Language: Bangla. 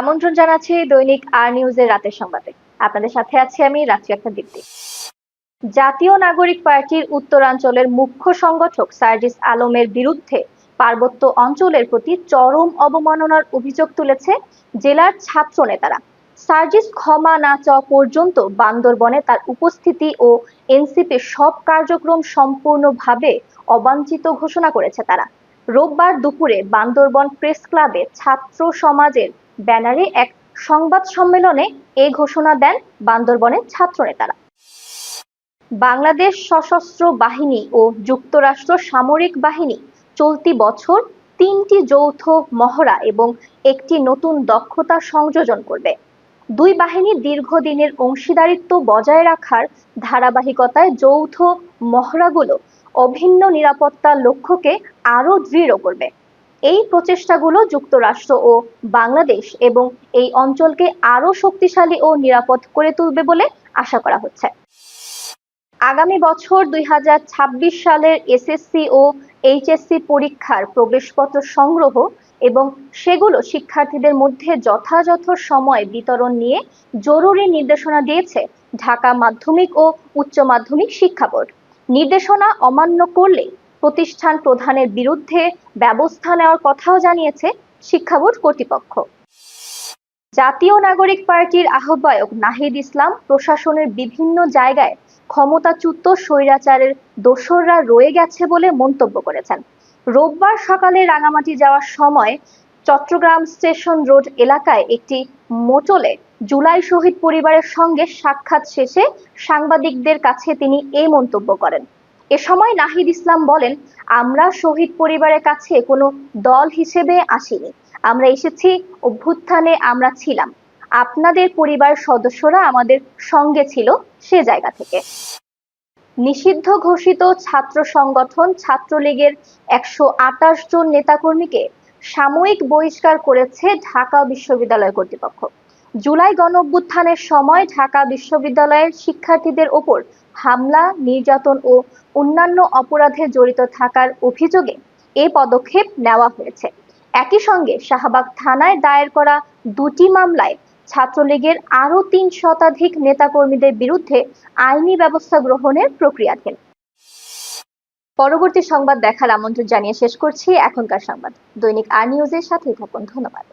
আমন্ত্রণ জানাচ্ছি দৈনিক আর নিউজের রাতের সংবাদে। আপনাদের সাথে আছি আমি রাত্রি একটা দীপ্তি জাতীয় নাগরিক পার্টির উত্তরাঞ্চলের মুখ্য সংগঠক সার্জিস আলমের বিরুদ্ধে পার্বত্য অঞ্চলের প্রতি চরম অবমাননার অভিযোগ তুলেছে জেলার ছাত্র নেতারা। সার্জিস ক্ষমা না চাওয়া পর্যন্ত বান্দরবনে তার উপস্থিতি ও এনসিপির সব কার্যক্রম সম্পূর্ণভাবে অবাঞ্ছিত ঘোষণা করেছে তারা। রোববার দুপুরে বান্দরবন প্রেস ক্লাবে ছাত্র সমাজের ব্যানারে এক সংবাদ সম্মেলনে এ ঘোষণা দেন বান্দরবনের ছাত্র নেতারা বাংলাদেশ সশস্ত্র বাহিনী ও যুক্তরাষ্ট্র সামরিক বাহিনী চলতি বছর তিনটি যৌথ মহড়া এবং একটি নতুন দক্ষতা সংযোজন করবে। দুই বাহিনী দীর্ঘদিনের অংশীদারিত্ব বজায় রাখার ধারাবাহিকতায় যৌথ মহড়াগুলো অভিন্ন নিরাপত্তার লক্ষ্যকে আরও দৃঢ় করবে। এই প্রচেষ্টাগুলো যুক্তরাষ্ট্র ও বাংলাদেশ এবং এই অঞ্চলকে আরও শক্তিশালী ও নিরাপদ করে তুলবে বলে আশা করা হচ্ছে। আগামী বছর দুই হাজার ছাব্বিশ সালের এসএসসি ও এইচএসসি পরীক্ষার প্রবেশপত্র সংগ্রহ এবং সেগুলো শিক্ষার্থীদের মধ্যে যথাযথ সময় বিতরণ নিয়ে জরুরি নির্দেশনা দিয়েছে ঢাকা মাধ্যমিক ও উচ্চ মাধ্যমিক শিক্ষা বোর্ড। নির্দেশনা অমান্য করলে প্রতিষ্ঠান প্রধানের বিরুদ্ধে ব্যবস্থা নেওয়ার কথাও জানিয়েছে শিক্ষা বোর্ড কর্তৃপক্ষ। জাতীয় নাগরিক পার্টির আহ্বায়ক নাহিদ ইসলাম প্রশাসনের বিভিন্ন জায়গায় ক্ষমতাচ্যুত স্বৈরাচারের দোসররা রয়ে গেছে বলে মন্তব্য করেছেন। রোববার সকালে রাঙামাটি যাওয়ার সময় চট্টগ্রাম স্টেশন রোড এলাকায় একটি মোটলে জুলাই শহীদ পরিবারের সঙ্গে সাক্ষাৎ শেষে সাংবাদিকদের কাছে তিনি এই মন্তব্য করেন। এ সময় নাহিদ ইসলাম বলেন, আমরা শহীদ পরিবারের কাছে কোনো দল হিসেবে আসিনি। আমরা এসেছি, অভ্যুত্থানে আমরা ছিলাম। আপনাদের পরিবার সদস্যরা আমাদের সঙ্গে ছিল সে জায়গা থেকে। নিষিদ্ধ ঘোষিত ছাত্র সংগঠন ছাত্রলীগের একশো আটাশ জন নেতাকর্মীকে সাময়িক বহিষ্কার করেছে ঢাকা বিশ্ববিদ্যালয় কর্তৃপক্ষ। জুলাই গণ অভ্যুত্থানের সময় ঢাকা বিশ্ববিদ্যালয়ের শিক্ষার্থীদের ওপর হামলা, নির্যাতন ও অন্যান্য অপরাধে জড়িত থাকার অভিযোগে এ পদক্ষেপ নেওয়া হয়েছে। একই সঙ্গে শাহবাগ থানায় দায়ের করা দুটি মামলায় ছাত্রলীগের আরও তিন শতাধিক নেতাকর্মীদের বিরুদ্ধে আইনি ব্যবস্থা গ্রহণের প্রক্রিয়াধীন। পরবর্তী সংবাদ দেখার আমন্ত্রণ জানিয়ে শেষ করছি এখনকার সংবাদ। দৈনিক আর নিউজের সাথেই থাকুন। ধন্যবাদ।